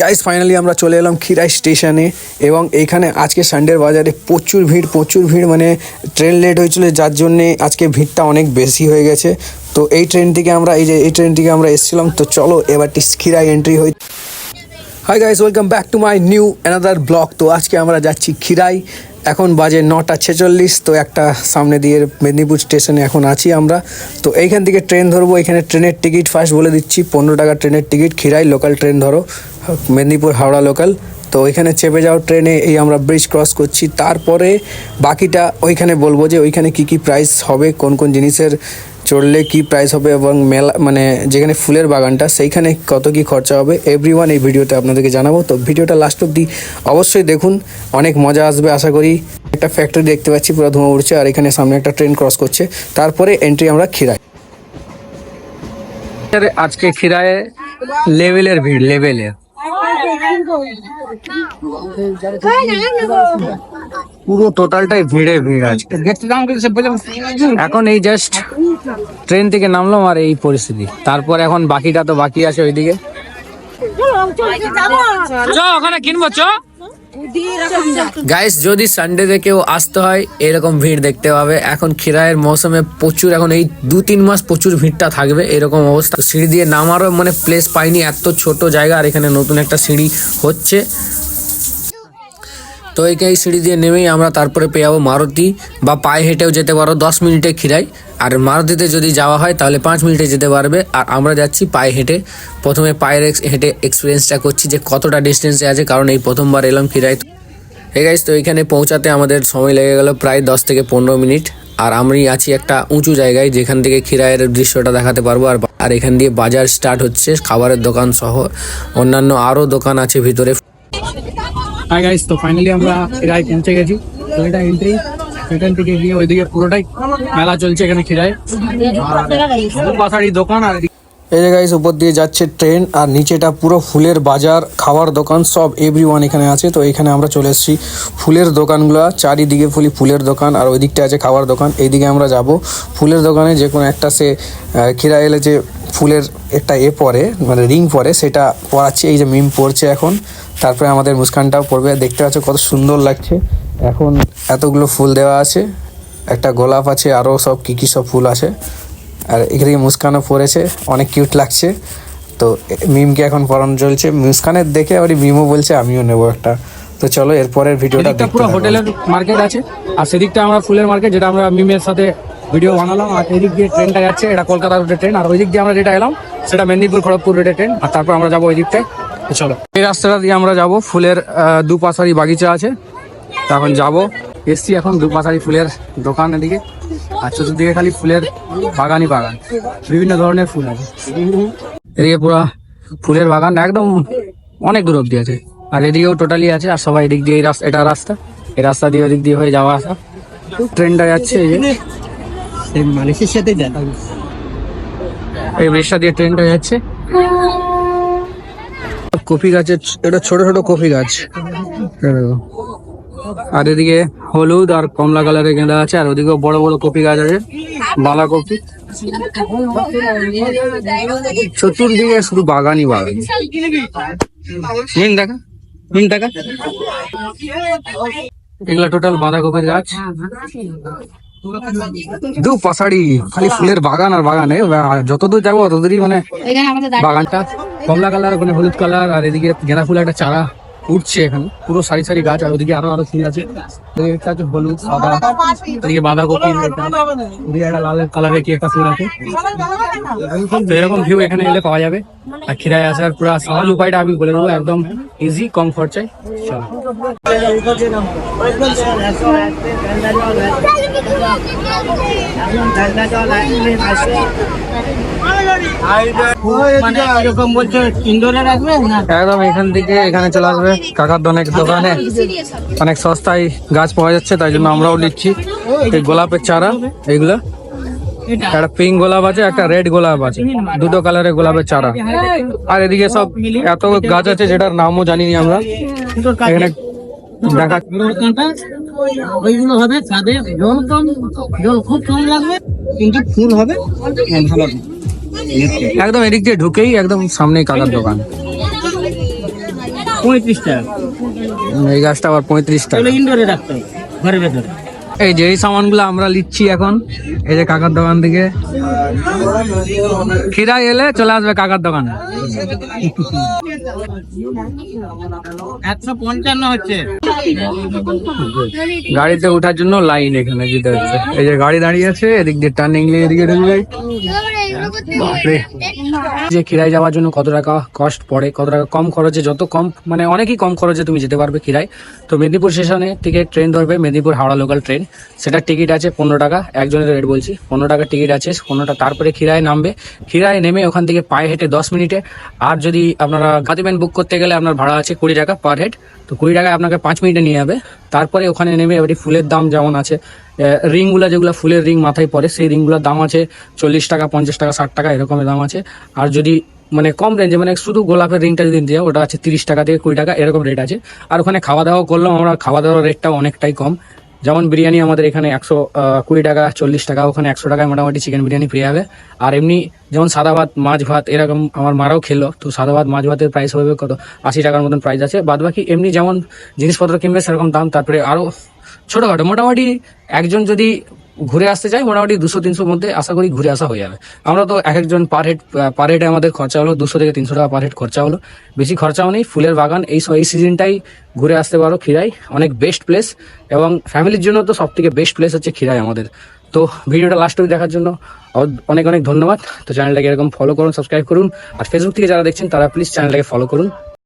Guys finally আমরা চলে এলাম খিরাই স্টেশনে এবং এইখানে আজকে সানডের বাজারে প্রচুর ভিড় প্রচুর ভিড় মানে ট্রেন লেট হয়েছিল, যার জন্যে আজকে ভিড়টা অনেক বেশি হয়ে গেছে। তো এই ট্রেন থেকে আমরা, এই যে এই ট্রেন থেকে আমরা এসেছিলাম, তো চলো এবারটি খিরাই এন্ট্রি হই। Hi guys welcome back to my new another vlog তো আজকে আমরা যাচ্ছি খিরাই এখন বাজে নটা ছেচল্লিশ, তো একটা সামনে দিয়ে মেদিনীপুর স্টেশনে এখন আছি আমরা। তো এইখান থেকে ট্রেন ধরবো, এখানে ট্রেনের টিকিট ফার্স্ট বলে দিচ্ছি, পনেরো টাকা ট্রেনের টিকিট, খিরাই লোকাল ট্রেন ধরো, মেদিনীপুর হাওড়া লোকাল। তো ওইখানে চেপে যাও ট্রেনে, এই আমরা ব্রিজ ক্রস করছি। তারপরে বাকিটা ওইখানে বলব যে ওইখানে কি কি প্রাইস হবে, কোন কোন জিনিসের চড়লে কি প্রাইস হবে এবং মেলা মানে যেখানে ফুলের বাগানটা সেইখানে কত কি খরচা হবে এভরি এই ভিডিওতে আপনাদেরকে জানাব। তো ভিডিওটা লাস্ট অব্দি অবশ্যই দেখুন অনেক মজা আসবে আশা করি। একটা ফ্যাক্টরি দেখতে পাচ্ছি পুরো ধোঁয়া উঠছে আর এখানে সামনে একটা ট্রেন ক্রস করছে। তারপরে এন্ট্রি আমরা খিরাই আজকে খিরায় লেভেলের ভিড় লেভেলের পুরো টোটালটাই ভিড়ে ভিড় আছে এখন এই জাস্ট ট্রেন থেকে নামলাম আর এই পরিস্থিতি। তারপর এখন বাকিটা তো বাকি আছে ওইদিকে। ওখানে কিনবো চ। গাইস যদি সানডে কেউ আসতে হয় এরকম ভিড় দেখতে পাবে। এখন খিরায়ের মৌসুমে প্রচুর এখন এই দু তিন মাস প্রচুর ভিড়টা থাকবে এরকম অবস্থা। সিঁড়ি দিয়ে নামারও মানে প্লেস পাইনি এত ছোট জায়গা আর এখানে নতুন একটা সিঁড়ি হচ্ছে। তো এই সিঁড়ি দিয়ে নেমেই আমরা তারপরে পেয়ে যাব মারুতি বা পায়ে হেঁটেও যেতে পারো, দশ মিনিটে খিরাই। আর মারুতিতে যদি যাওয়া হয় তাহলে পাঁচ মিনিটে যেতে পারবে। আর আমরা যাচ্ছি পায়ে হেঁটে। প্রথমে পায়ের হেঁটে এক্সপিরিয়েন্সটা করছি যে কতটা ডিস্টেন্সে আছে, কারণ এই প্রথমবার এলাম খিরাই। গাইস তো এখানে পৌঁছাতে আমাদের সময় লেগে গেল প্রায় দশ থেকে পনেরো মিনিট। আর আমি আছি একটা উঁচু জায়গায় যেখান থেকে খিরায়ের দৃশ্যটা দেখাতে পারব। আর আর এখান দিয়ে বাজার স্টার্ট হচ্ছে, খাবারের দোকান সহ অন্যান্য আরও দোকান আছে ভিতরে। হাই গাইস তো ফাইনালি আমরা খিরাই পৌঁছে গেছি। তো এটা এন্ট্রি এখান থেকে গিয়ে ওইদিকে পুরোটাই মেলা চলছে এখানে খিরাই পাশাড়ি দোকান আর এই যে গাইস উপর দিয়ে যাচ্ছে ট্রেন আর নিচেটা পুরো ফুলের বাজার খাবার দোকান, সব এভরি এখানে আছে। তো এখানে আমরা চলে এসেছি ফুলের দোকানগুলো। চারিদিকে ফুলি ফুলের দোকান আর ওই দিকটা আছে খাবার দোকান। এইদিকে আমরা যাব। ফুলের দোকানে যে কোনো একটা সে খিরা এলে যে ফুলের একটা এ পরে মানে রিং পরে, সেটা পরাচ্ছে। এই যে মিম পড়ছে এখন। তারপরে আমাদের মুস্কানটাও পড়বে। দেখতে পাচ্ছ কত সুন্দর লাগছে। এখন এতগুলো ফুল দেওয়া আছে। একটা গোলাপ আছে আরও সব কী কী সব ফুল আছে। আর এখানে মুস্কানও পড়েছে। অনেক কিউট লাগছে। তো মিমকে এখন পড়ানো চলছে। মুস্কানের দেখে আবার মিমও বলছে আমিও নেব একটা। তো চলো এরপরের ভিডিওটা পুরো হোটেলের মার্কেট আছে। আর সেদিকটা আমরা ফুলের মার্কেট যেটা আমরা মিমের সাথে ভিডিও বানালাম। আর এদিক দিয়ে ট্রেনটা যাচ্ছে এটা কলকাতা রুটের ট্রেন আর ওই দিক দিয়ে আমরা যেটা এলাম সেটা মেদিনীপুর খড়গপুর রুটের ট্রেন আর তারপর আমরা যাব ওই দিকটায় চলো এই রাস্তাটা দিয়ে আমরা যাব ফুলের দুপাশারি বাগিচা আছে। তো এখন যাব। এসছি এখন দুপাশারি ফুলের দোকান এদিকে আর চতুর্দিকে খালি ফুলের বাগানই বাগান। বিভিন্ন ধরনের ফুল আছে। এদিকে পুরো ফুলের বাগান একদম অনেক দূর অব্দি আছে। আর এদিকেও টোটালি আছে। আর সবাই এদিক দিয়ে এই রাস্তা এটা রাস্তা। এই রাস্তা দিয়ে ওদিক দিয়ে হয়ে যাওয়া আসা। ট্রেনটা যাচ্ছে এই যে। মানুষের সাথে দেখা এই ব্রিজটা দিয়ে ট্রেনটা যাচ্ছে। কফি গাছের এটা ছোট ছোট কফি গাছ। আর এদিকে হলুদ আর কমলা কালারের গেঁদা আছে আর ওদিকে বড় বড় কফি গাছ আছে বাঁধা কফি। চতুর্দিকে শুধু বাগানই বাগান। মিন দেখা মিন দেখা। এগুলা টোটাল বাঁধাকপির গাছ। দু পাশাড়ি খালি ফুলের বাগান আর বাগানে। যতদূর যাব ততদূরই মানে বাগানটা। কমলা কালার মানে হলুদ কালার, আর এদিকে গেঁদা ফুল একটা চারা উঠছে এখানে। পুরো সারি সারি গাছ, আর ওদিকে আরও আরও ফুল আছে। আছে হলুদ, সাদা, এদিকে বাঁধাকপি একটা লাল কালারের কি একটা ফুল আছে। এরকম ভিউ এখানে এলে পাওয়া যাবে। আর খিরায় আসার পুরো সহজ উপায়টা আমি বলে দেবো, একদম ইজি কম খরচায় চলো। একদম এখান থেকে এখানে চলে আসবে। কাকার অনেক দোকানে অনেক সস্তায় গাছ পাওয়া যাচ্ছে তাই জন্য আমরাও নিচ্ছি। এই গোলাপের চারা এইগুলা। একটা পিঙ্ক গোলাপ আছে একটা রেড গোলাপ আছে। দুটো কালারের গোলাপের চারা। আর এদিকে সব এত গাছ আছে যেটার নামও জানি না আমরা। এখানে দেখা ওইগুলো হবে ছাদে জল কম জল খুব কম লাগবে কিন্তু ফুল হবে। ভালো। একদম এদিক দিয়ে ঢুকেই একদম সামনেই কাকার দোকান। পঁয়ত্রিশ টাকা এই গাছটা আবার পঁয়ত্রিশ টাকা ইনডোরে রাখতে হবে ঘরের ভেতরে। এই যে এই সামানগুলো আমরা নিচ্ছি এখন এই যে কাকার দোকান থেকে। খিরা এলে চলে আসবে কাকার দোকানে। একশো পঞ্চান্ন হচ্ছে। গাড়িতে ওঠার জন্য লাইন এখানে দিতে হচ্ছে। এই যে গাড়ি দাঁড়িয়ে আছে এদিক দিয়ে টার্নিং এদিকে ঢুকবে। બાપરે. যে খিরাই যাওয়ার জন্য কত টাকা কস্ট পড়ে, কত টাকা কম খরচে, যত কম মানে অনেকই কম খরচে তুমি যেতে পারবে খিরাই তো মেদিনীপুর স্টেশনে থেকে ট্রেন ধরবে মেদিনীপুর হাওড়া লোকাল ট্রেন সেটার টিকিট আছে পনেরো টাকা, একজনের রেট বলছি। পনেরো টাকা টিকিট আছে পনেরোটা তারপরে খিরায় নামবে। খিরায় নেমে ওখান থেকে পায়ে হেঁটে দশ মিনিটে। আর যদি আপনারা গাতিবেন বুক করতে গেলে আপনার ভাড়া আছে কুড়ি টাকা পার হেড তো কুড়ি টাকায় আপনাকে পাঁচ মিনিটে নিয়ে যাবে। তারপরে ওখানে নেমে এবারে ফুলের দাম যেমন আছে রিংগুলো যেগুলো ফুলের রিং মাথায় পড়ে, সেই রিংগুলোর দাম আছে চল্লিশ টাকা, পঞ্চাশ টাকা, ষাট টাকা, এরকমের দাম আছে। আর যদি মানে কম রেঞ্জে মানে শুধু গোলাপের রিংটা যদি দিয়ে ওটা আছে তিরিশ টাকা থেকে কুড়ি টাকা, এরকম রেট আছে। আর ওখানে খাওয়া দাওয়া করলেও আমরা খাওয়া দাওয়ার রেটটা অনেকটাই কম। যেমন বিরিয়ানি আমাদের এখানে একশো কুড়ি টাকা, চল্লিশ টাকা, ওখানে একশো টাকায় মোটামুটি চিকেন বিরিয়ানি পেয়ে যাবে আর এমনি যেমন সাদা ভাত, মাছ ভাত, এরকম আমার মারাও খেলো। তো সাদা ভাত, মাছ ভাতের প্রাইস হবে কত? আশি টাকার মতন প্রাইস আছে। বাদ বাকি এমনি যেমন জিনিসপত্র কিনবে সেরকম দাম, তারপরে আরও ছোটোখাটো, মোটামুটি একজন যদি ঘুরে আসতে চাই, মোটামুটি দুশো, তিনশোর মধ্যে আশা করি ঘুরে আসা হয়ে যাবে। আমরা তো এক একজন পার হেড পার হেডে আমাদের খরচা হলো দুশো থেকে তিনশো টাকা পার হেড খরচা হলো। বেশি খরচাও নেই, ফুলের বাগান, এই এই সিজনটাই ঘুরে আসতে পারো খিরাই অনেক বেস্ট প্লেস এবং ফ্যামিলির জন্য তো সব থেকে বেস্ট প্লেস হচ্ছে খিরাই আমাদের। তো ভিডিওটা লাস্ট অবধি দেখার জন্য অনেক অনেক ধন্যবাদ। তো চ্যানেলটাকে এরকম ফলো করুন সাবস্ক্রাইব করুন। আর ফেসবুক থেকে যারা দেখছেন, তারা প্লিজ চ্যানেলটাকে ফলো করুন।